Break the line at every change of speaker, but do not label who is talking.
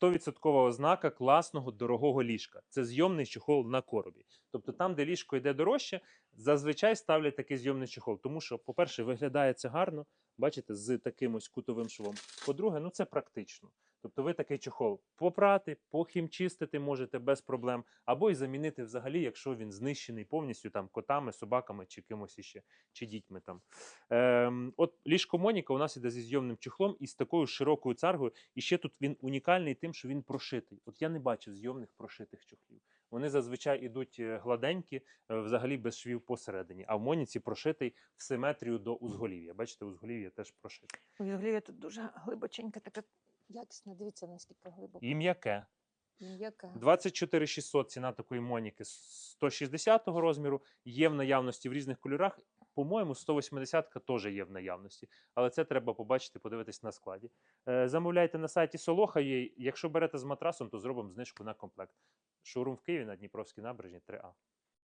100% ознака класного дорогого ліжка. Це зйомний чохол на коробі. Тобто там, де ліжко йде дорожче, зазвичай ставлять такий зйомний чохол. Тому що, по-перше, виглядає це гарно, бачите, з таким ось кутовим швом. По-друге, ну це практично. Тобто ви такий чохол попрати, похімчистити можете без проблем, або й замінити взагалі, якщо він знищений повністю там котами, собаками чи кимось іще, чи дітьми там. Ем, от ліжко Моніка у нас іде зі зйомним чохлом і з такою широкою царгою. І ще тут він унікальний тим, що він прошитий. От я не бачив зйомних прошитих чохлів. Вони зазвичай ідуть е, гладенькі, е, взагалі без швів посередині. А в Моніці прошитий в симетрію до узголів'я. Бачите, узголів'я теж прошите.
Взагалі тут дуже глибоченька така якісна. Дивіться, наскільки глибоко.
І м'яке.
І м'яка.
24 600 ціна такої Моніки 160 розміру. Є в наявності в різних кольорах. По-моєму, 180-ка теж є в наявності, але це треба побачити, подивитись на складі. Е, замовляйте на сайті Солоха. Якщо берете з матрасом, то зробимо знижку на комплект. Шоурум в Києві на Дніпровській набережні 3А.